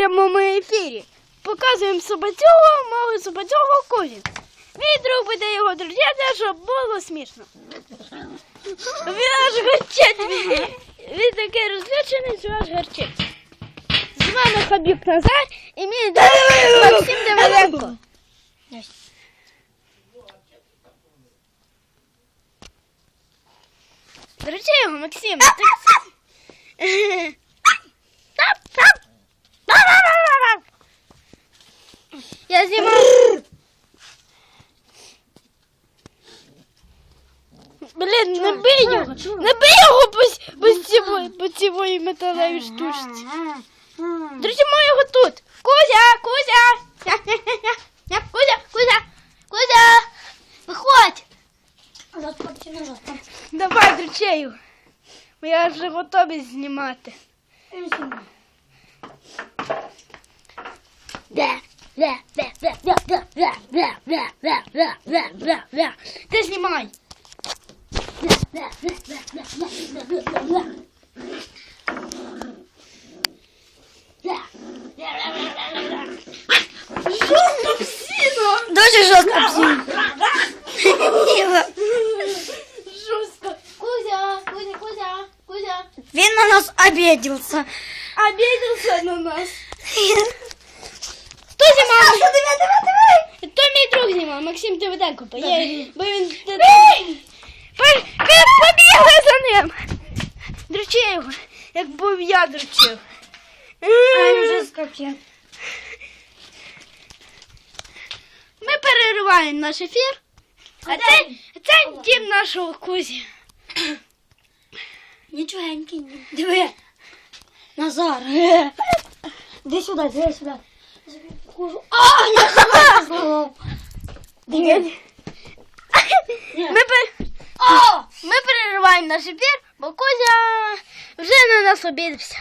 прямому ефірі. Показуємо собацього, мову собацього кузі. Мій друг буде його друзяти, щоб було смішно. Він аж гарчить. Він, такий розлючений, що аж гарчить. З вами Хабіб Назар і мій друг Максим Демиденко. Друзі його, Максим. ти- Я знімаю. Блін, не бий його! Не бий його по, по, цівої, по цівої металевій штучці. Друзі, ми його тут. Кузя, Кузя! Кузя, Кузя, Кузя! Виходь! Давай, дручею. Я вже готовий знімати. Ти знімай. Жорстко псіно! Дуже жорстко псину. Жорстко. Кузя, Кузя, Кузя, Кузя. Він на нас обідівся. Обиделся на нас. Хто знімав? Диви, диви, диви. То мій друг знімав, Максим Давиденко. Бо я- бо він... Ви побігли за ним. Дрочи його, як був я дрочив. А він вже скопче. Ми перериваємо наш ефір. А це, це дім нашого кузі. Нічогенький. Диви. Назар. Іди сюди, диви сюди. А, я себе. Диви. Ми, пер-! Ми перериваємо наш ефір, бо Кузя вже на нас обідався.